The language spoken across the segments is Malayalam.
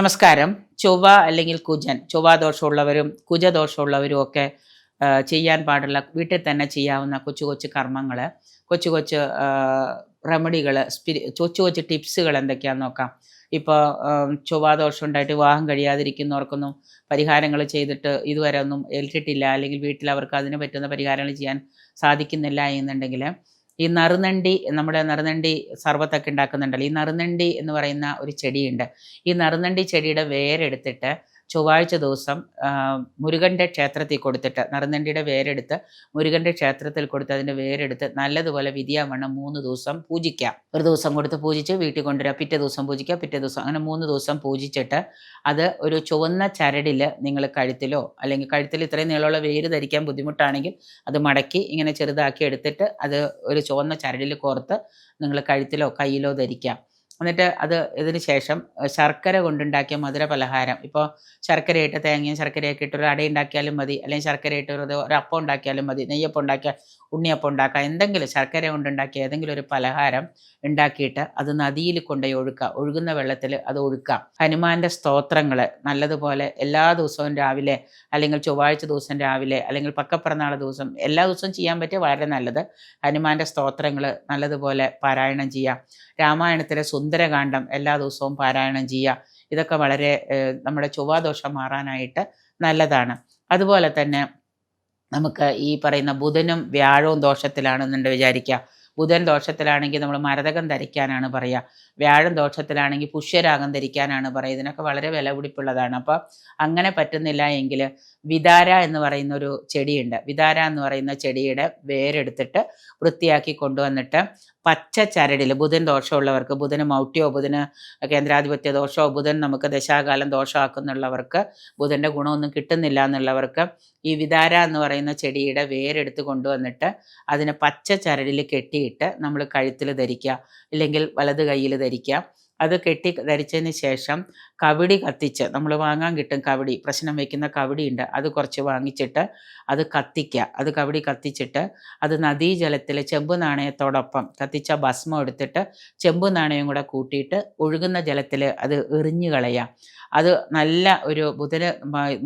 നമസ്കാരം. ചൊവ്വ അല്ലെങ്കിൽ കുജൻ ചൊവ്വ ദോഷമുള്ളവരും കുജദോഷമുള്ളവരും ഒക്കെ ചെയ്യാൻ പാടുള്ള വീട്ടിൽ തന്നെ ചെയ്യാവുന്ന കൊച്ചു കൊച്ചു കർമ്മങ്ങൾ കൊച്ചു കൊച്ചു റെമഡികൾ സ്പിരി കൊച്ചു കൊച്ചു ടിപ്സുകൾ എന്തൊക്കെയാണെന്ന് നോക്കാം. ഇപ്പോൾ ചൊവ്വ ദോഷം ഉണ്ടായിട്ട് വിവാഹം കഴിയാതിരിക്കുന്നവർക്കൊന്നും പരിഹാരങ്ങൾ ചെയ്തിട്ട് ഇതുവരെ ഒന്നും ഏൽറ്റിട്ടില്ല അല്ലെങ്കിൽ വീട്ടിൽ അവർക്ക് അതിന് പറ്റുന്ന പരിഹാരങ്ങൾ ചെയ്യാൻ സാധിക്കുന്നില്ല എന്നുണ്ടെങ്കിൽ ഈ നറുനണ്ടി നമ്മുടെ നറുനണ്ടി സർവത്തൊക്കെ ഉണ്ടാക്കുന്നുണ്ടല്ലോ. ഈ നറുനണ്ടി എന്ന് പറയുന്ന ഒരു ചെടിയുണ്ട്. ഈ നറുനണ്ടി ചെടിയുടെ വേരെടുത്തിട്ട് ചൊവ്വാഴ്ച ദിവസം മുരുകന്റെ ക്ഷേത്രത്തിൽ കൊടുത്തിട്ട് നറുനണ്ടിയുടെ വേരെടുത്ത് മുരുകന്റെ ക്ഷേത്രത്തിൽ കൊടുത്ത് അതിന്റെ വേരെടുത്ത് നല്ലതുപോലെ വിധിയാവണ്ണം മൂന്ന് ദിവസം പൂജിക്കാം. ഒരു ദിവസം കൊടുത്ത് പൂജിച്ച് വീട്ടിൽ കൊണ്ടുവരിക പിറ്റേ ദിവസം പൂജിക്കുക പിറ്റേ ദിവസം അങ്ങനെ മൂന്ന് ദിവസം പൂജിച്ചിട്ട് അത് ഒരു ചുവന്ന ചരടിൽ നിങ്ങൾ കഴുത്തിലോ അല്ലെങ്കിൽ കഴുത്തിൽ ഇത്രയും നീളമുള്ള വേര് ധരിക്കാൻ ബുദ്ധിമുട്ടാണെങ്കിൽ അത് മടക്കി ഇങ്ങനെ ചെറുതാക്കി എടുത്തിട്ട് അത് ഒരു ചുവന്ന ചരടിൽ കോർത്ത് നിങ്ങൾ കഴുത്തിലോ കയ്യിലോ ധരിക്കാം. എന്നിട്ട് അത് ഇതിന് ശേഷം ശർക്കര കൊണ്ടുണ്ടാക്കിയ മധുര പലഹാരം. ഇപ്പോൾ ശർക്കരയിട്ട് തേങ്ങയും ശർക്കരയൊക്കെ ഇട്ട് ഒരു അട ഉണ്ടാക്കിയാലും മതി അല്ലെങ്കിൽ ശർക്കരയിട്ട് ഒരു ഒരു അപ്പം ഉണ്ടാക്കിയാലും മതി നെയ്യപ്പം ഉണ്ടാക്കിയാൽ ഉണ്ണിയപ്പം ഉണ്ടാക്കുക എന്തെങ്കിലും ശർക്കര കൊണ്ടുണ്ടാക്കിയ ഏതെങ്കിലും ഒരു പലഹാരം ഉണ്ടാക്കിയിട്ട് അത് നദിയിൽ കൊണ്ടുപോയി ഒഴുക്കുക. ഒഴുകുന്ന വെള്ളത്തിൽ അത് ഒഴുക്കാം ഹനുമാന്റെ സ്തോത്രങ്ങൾ നല്ലതുപോലെ എല്ലാ ദിവസവും രാവിലെ അല്ലെങ്കിൽ ചൊവ്വാഴ്ച ദിവസം രാവിലെ അല്ലെങ്കിൽ പക്കപ്പിറന്നാൾ ദിവസം എല്ലാ ദിവസവും ചെയ്യാൻ പറ്റിയ വളരെ നല്ലത്. ഹനുമാന്റെ സ്തോത്രങ്ങൾ നല്ലതുപോലെ പാരായണം ചെയ്യാം രാമായണത്തിലെ സുന്ദരകാന്ഡം എല്ലാ ദിവസവും പാരായണം ചെയ്യുക. ഇതൊക്കെ വളരെ നമ്മുടെ ചൊവ്വാദോഷം മാറാനായിട്ട് നല്ലതാണ്. അതുപോലെ തന്നെ നമുക്ക് ഈ പറയുന്ന ബുധനും വ്യാഴവും ദോഷത്തിലാണെന്നുണ്ട് വിചാരിക്കുക. ബുധൻ ദോഷത്തിലാണെങ്കിൽ നമ്മൾ മരതകം ധരിക്കാനാണ് പറയുക. വ്യാഴം ദോഷത്തിലാണെങ്കിൽ പുഷ്യരാഗം ധരിക്കാനാണ് പറയുക. ഇതിനൊക്കെ വളരെ വില പിടിപ്പുള്ളതാണ്. അപ്പോൾ അങ്ങനെ പറ്റുന്നില്ല എങ്കിൽ വിതാര എന്ന് പറയുന്ന ഒരു ചെടിയുണ്ട്. വിതാര എന്ന് പറയുന്ന ചെടിയുടെ വേരെടുത്തിട്ട് വൃത്തിയാക്കി കൊണ്ടുവന്നിട്ട് പച്ച ചരടിൽ ബുധൻ ദോഷമുള്ളവർക്ക് ബുധന് മൗട്ടിയോ ബുധന് കേന്ദ്രാധിപത്യ ദോഷമോ ബുധൻ നമുക്ക് ദശാകാലം ദോഷമാക്കുന്നുള്ളവർക്ക് ബുധന്റെ ഗുണമൊന്നും കിട്ടുന്നില്ല എന്നുള്ളവർക്ക് ഈ വിതാര എന്ന് പറയുന്ന ചെടിയുടെ വേരെടുത്ത് കൊണ്ടുവന്നിട്ട് അതിനെ പച്ച ചരടിൽ കെട്ടിയിട്ട് നമ്മൾ കഴുത്തിൽ ധരിക്കുക ഇല്ലെങ്കിൽ വലത് കയ്യിൽ ധരിക്കുക. അത് കെട്ടി ധരിച്ചതിന് ശേഷം കവടി കത്തിച്ച് നമ്മൾ വാങ്ങാൻ കിട്ടും കവടി പ്രശ്നം വയ്ക്കുന്ന കവടിയുണ്ട് അത് കുറച്ച് വാങ്ങിച്ചിട്ട് അത് കത്തിക്കുക. അത് കവടി കത്തിച്ചിട്ട് അത് നദീജലത്തിൽ ചെമ്പ് നാണയത്തോടൊപ്പം കത്തിച്ച ഭസ്മം എടുത്തിട്ട് ചെമ്പ് നാണയം കൂടെ കൂട്ടിയിട്ട് ഒഴുകുന്ന ജലത്തിൽ അത് എറിഞ്ഞു കളയുക. അത് നല്ല ഒരു ബുധന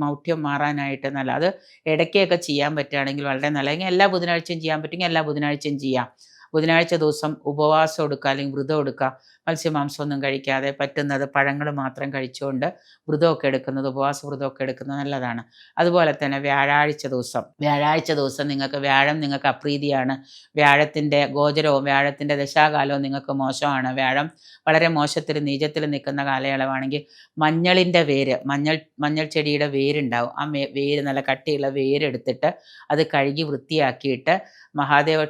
മൗഢ്യം മാറാനായിട്ട് നല്ല അത് ഇടയ്ക്കൊക്കെ ചെയ്യാൻ പറ്റുകയാണെങ്കിൽ വളരെ നല്ല. എല്ലാ ബുധനാഴ്ചയും ചെയ്യാൻ പറ്റുമെങ്കിൽ എല്ലാ ബുധനാഴ്ചയും ചെയ്യാം. ബുധനാഴ്ച ദിവസം ഉപവാസം എടുക്കുക അല്ലെങ്കിൽ വ്രതം എടുക്കുക. മത്സ്യമാംസമൊന്നും കഴിക്കാതെ പറ്റുന്നത് പഴങ്ങൾ മാത്രം കഴിച്ചുകൊണ്ട് വ്രതമൊക്കെ എടുക്കുന്നത് ഉപവാസ വ്രതമൊക്കെ എടുക്കുന്നത് നല്ലതാണ്. അതുപോലെ തന്നെ വ്യാഴാഴ്ച ദിവസം. വ്യാഴാഴ്ച ദിവസം നിങ്ങൾക്ക് വ്യാഴം നിങ്ങൾക്ക് അപ്രീതിയാണ്. വ്യാഴത്തിന്റെ ഗോചരവും വ്യാഴത്തിന്റെ ദശാകാലവും നിങ്ങൾക്ക് മോശമാണ്. വ്യാഴം വളരെ മോശത്തിൽ നീചത്തിൽ നിൽക്കുന്ന കാലയളവാണെങ്കിൽ മഞ്ഞളിന്റെ വേര് മഞ്ഞൾ മഞ്ഞൾ ചെടിയുടെ വേരുണ്ടാവും. ആ വേര് നല്ല കട്ടിയുള്ള വേരെടുത്തിട്ട് അത് കഴുകി വൃത്തിയാക്കിയിട്ട് മഹാദേവ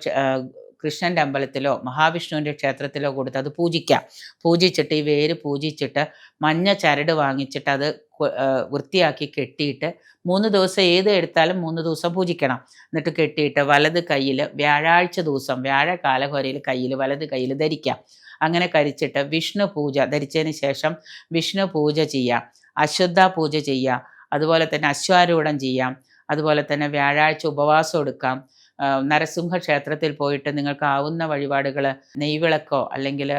കൃഷ്ണന്റെ അമ്പലത്തിലോ മഹാവിഷ്ണുവിന്റെ ക്ഷേത്രത്തിലോ കൊടുത്ത് അത് പൂജിക്കാം. പൂജിച്ചിട്ട് ഈ വേര് പൂജിച്ചിട്ട് മഞ്ഞ ചരട് വാങ്ങിച്ചിട്ട് അത് വൃത്തിയാക്കി കെട്ടിയിട്ട് മൂന്ന് ദിവസം ഏത് എടുത്താലും മൂന്ന് ദിവസം പൂജിക്കണം. എന്നിട്ട് കെട്ടിയിട്ട് വലത് കയ്യിൽ വ്യാഴാഴ്ച ദിവസം വ്യാഴ കാലഘോരയിൽ കയ്യിൽ വലത് കയ്യിൽ ധരിക്കാം. അങ്ങനെ കരിച്ചിട്ട് വിഷ്ണു പൂജ ധരിച്ചതിന് ശേഷം വിഷ്ണു പൂജ ചെയ്യാം. അശ്വദ്ധ പൂജ ചെയ്യാം. അതുപോലെ തന്നെ അശ്വാരൂഢം ചെയ്യാം. അതുപോലെ തന്നെ വ്യാഴാഴ്ച ഉപവാസം എടുക്കാം. നരസിംഹ ക്ഷേത്രത്തിൽ പോയിട്ട് നിങ്ങൾക്ക് ആവുന്ന വഴിപാടുകൾ നെയ്വിളക്കോ അല്ലെങ്കിൽ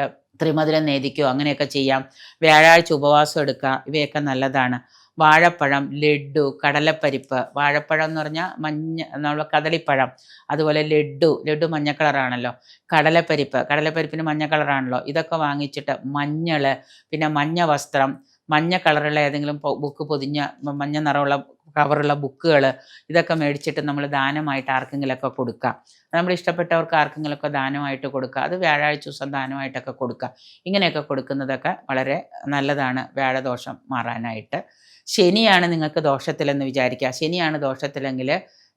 ത്രിമധുരം നേദിക്കോ അങ്ങനെയൊക്കെ ചെയ്യാം. വ്യാഴാഴ്ച ഉപവാസം എടുക്കുക ഇവയൊക്കെ നല്ലതാണ്. വാഴപ്പഴം ലഡു കടലപ്പരിപ്പ്. വാഴപ്പഴം എന്ന് പറഞ്ഞാൽ മഞ്ഞ നമ്മൾ കദളിപ്പഴം. അതുപോലെ ലഡു ലഡു മഞ്ഞ കളറാണല്ലോ. കടലപ്പരിപ്പ്. കടലപ്പരിപ്പിന് മഞ്ഞ കളറാണല്ലോ. ഇതൊക്കെ വാങ്ങിച്ചിട്ട് മഞ്ഞൾ പിന്നെ മഞ്ഞ വസ്ത്രം മഞ്ഞ കളറുള്ള ഏതെങ്കിലും ബുക്ക് പൊതിഞ്ഞ മഞ്ഞ നിറമുള്ള കവറുള്ള ബുക്കുകൾ ഇതൊക്കെ മേടിച്ചിട്ട് നമ്മൾ ദാനമായിട്ട് ആർക്കെങ്കിലുമൊക്കെ കൊടുക്കാം. നമ്മൾ ഇഷ്ടപ്പെട്ടവർക്ക് ആർക്കെങ്കിലുമൊക്കെ ദാനമായിട്ട് കൊടുക്കുക അത് വ്യാഴാഴ്ച ദിവസം ദാനമായിട്ടൊക്കെ കൊടുക്കുക ഇങ്ങനെയൊക്കെ കൊടുക്കുന്നതൊക്കെ വളരെ നല്ലതാണ്. വ്യാഴദോഷം മാറാനായിട്ട്. ശനിയാണ് നിങ്ങൾക്ക് ദോഷത്തിലെന്ന് വിചാരിക്കുക. ശനിയാണ് ദോഷത്തിലെങ്കിൽ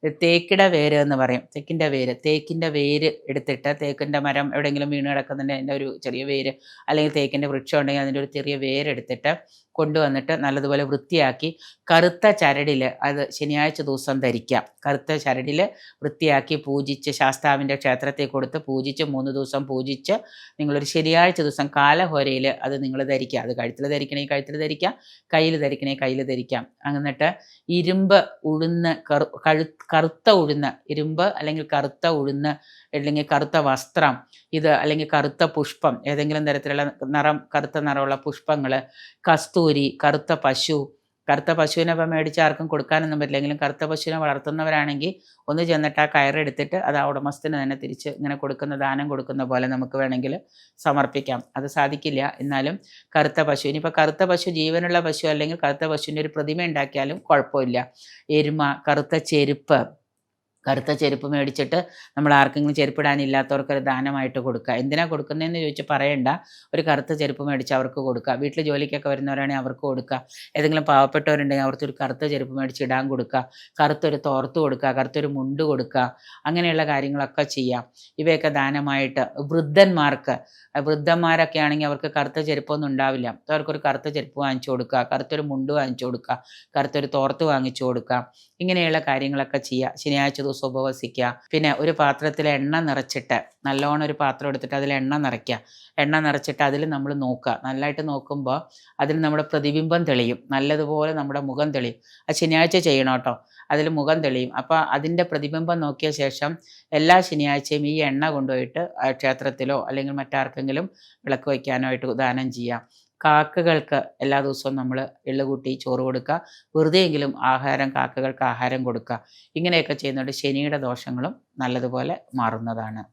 തേക്കിട വേര് എന്ന് പറയും. തേക്കിന്റെ വേര്. തേക്കിന്റെ വേര് എടുത്തിട്ട് തേക്കിന്റെ മരം എവിടെയെങ്കിലും വീണ് കിടക്കുന്നുണ്ടെങ്കിൽ അതിന്റെ ഒരു ചെറിയ വേര് അല്ലെങ്കിൽ തേക്കിന്റെ വൃക്ഷം ഉണ്ടെങ്കിൽ അതിന്റെ ഒരു ചെറിയ വേരെടുത്തിട്ട് കൊണ്ടുവന്നിട്ട് നല്ലതുപോലെ വൃത്തിയാക്കി കറുത്ത ചരടിൽ അത് ശനിയാഴ്ച ദിവസം ധരിക്കാം. കറുത്ത ചരടിൽ വൃത്തിയാക്കി പൂജിച്ച് ശാസ്താവിന്റെ ക്ഷേത്രത്തിൽ കൊടുത്ത് പൂജിച്ച് മൂന്ന് ദിവസം പൂജിച്ച് നിങ്ങളൊരു ശനിയാഴ്ച ദിവസം കാലഹോരയിൽ അത് നിങ്ങൾ ധരിക്കുക അത് കഴുത്തിൽ ധരിക്കണേ കഴുത്തിൽ ധരിക്കാം കയ്യിൽ ധരിക്കണേ കയ്യിൽ ധരിക്കാം. എന്നിട്ട് ഇരുമ്പ് ഉഴുന്ന് കറു കറുത്ത ഉഴുന്ന് ഇരുമ്പ് അല്ലെങ്കിൽ കറുത്ത ഉഴുന്ന് അല്ലെങ്കിൽ കറുത്ത വസ്ത്രം ഇത് അല്ലെങ്കിൽ കറുത്ത പുഷ്പം ഏതെങ്കിലും തരത്തിലുള്ള നിറം കറുത്ത നിറമുള്ള പുഷ്പങ്ങൾ കസ്തൂരി കറുത്ത പശു കറുത്ത പശുവിനെ ഇപ്പം മേടിച്ച് ആർക്കും കൊടുക്കാനൊന്നും പറ്റില്ലെങ്കിലും കറുത്ത പശുവിനെ വളർത്തുന്നവരാണെങ്കിൽ ഒന്ന് ചെന്നിട്ട് ആ കയറെടുത്തിട്ട് അത് ആ ഉടമസ്ഥന് തന്നെ തിരിച്ച് ഇങ്ങനെ കൊടുക്കുന്ന ദാനം കൊടുക്കുന്ന പോലെ നമുക്ക് വേണമെങ്കിൽ സമർപ്പിക്കാം. അത് സാധിക്കില്ല. എന്നാലും കറുത്ത പശു ഇനിയിപ്പോൾ കറുത്ത പശു ജീവനുള്ള പശു അല്ലെങ്കിൽ കറുത്ത പശുവിന്റെ ഒരു പ്രതിമ ഉണ്ടാക്കിയാലും കുഴപ്പമില്ല. എരുമ കറുത്ത ചെരുപ്പ് കറുത്ത ചെരുപ്പ് മേടിച്ചിട്ട് നമ്മൾ ആർക്കെങ്കിലും ചെരുപ്പിടാനില്ലാത്തവർക്ക് ഒരു ദാനമായിട്ട് കൊടുക്കുക. എന്തിനാ കൊടുക്കുന്നതെന്ന് ചോദിച്ച് പറയണ്ട. ഒരു കറുത്ത ചെരുപ്പ് മേടിച്ച് അവർക്ക് കൊടുക്കുക. വീട്ടിൽ ജോലിക്കൊക്കെ വരുന്നവരാണെങ്കിൽ അവർക്ക് കൊടുക്കുക. ഏതെങ്കിലും പാവപ്പെട്ടവരുണ്ടെങ്കിൽ അവർക്ക് ഒരു കറുത്ത ചെരുപ്പ് മേടിച്ച് ഇടാൻ കൊടുക്കുക. കറുത്തൊരു തോർത്ത് കൊടുക്കുക. കറുത്തൊരു മുണ്ട് കൊടുക്കുക. അങ്ങനെയുള്ള കാര്യങ്ങളൊക്കെ ചെയ്യാം ഇവയൊക്കെ ദാനമായിട്ട് വൃദ്ധന്മാർക്ക് വൃദ്ധന്മാരൊക്കെ ആണെങ്കിൽ അവർക്ക് കറുത്ത ചെരുപ്പൊന്നും ഉണ്ടാവില്ല. അവർക്കൊരു കറുത്ത ചെരുപ്പ് വാങ്ങിച്ചു കൊടുക്കുക. കറുത്തൊരു മുണ്ട് വാങ്ങിച്ചു കൊടുക്കുക. കറുത്തൊരു തോർത്ത് വാങ്ങിച്ചു കൊടുക്കുക. ഇങ്ങനെയുള്ള കാര്യങ്ങളൊക്കെ ചെയ്യുക. ശനിയാഴ്ച ദിവസം ഉപവസിക്കുക പിന്നെ ഒരു പാത്രത്തിൽ എണ്ണ നിറച്ചിട്ട് നല്ലോണം ഒരു പാത്രം എടുത്തിട്ട് അതിൽ എണ്ണ നിറയ്ക്കുക. എണ്ണ നിറച്ചിട്ട് അതിൽ നമ്മൾ നോക്കുക. നല്ലതായിട്ട് നോക്കുമ്പോൾ അതിൽ നമ്മുടെ പ്രതിബിംബം തെളിയും. നല്ലതുപോലെ നമ്മുടെ മുഖം തെളിയും. അത് ശനിയാഴ്ച ചെയ്യണം കേട്ടോ. അതിൽ മുഖം തെളിയും. അപ്പോൾ അതിന്റെ പ്രതിബിംബം നോക്കിയ ശേഷം എല്ലാ ശനിയാഴ്ചയും ഈ എണ്ണ കൊണ്ടുപോയിട്ട് ക്ഷേത്രത്തിലോ അല്ലെങ്കിൽ മറ്റാർക്കെങ്കിലും വിളക്ക് വയ്ക്കാനോ ആയിട്ട് ദാനം ചെയ്യാം. കാക്കകൾക്ക് എല്ലാ ദിവസവും നമ്മൾ എള്ളുകൂട്ടി ചോറ് കൊടുക്കുക. വെറുതെയെങ്കിലും ആഹാരം കാക്കകൾക്ക് ആഹാരം കൊടുക്കുക. ഇങ്ങനെയൊക്കെ ചെയ്യുന്നതുകൊണ്ട് ശനിയുടെ ദോഷങ്ങളും നല്ലതുപോലെ മാറുന്നതാണ്.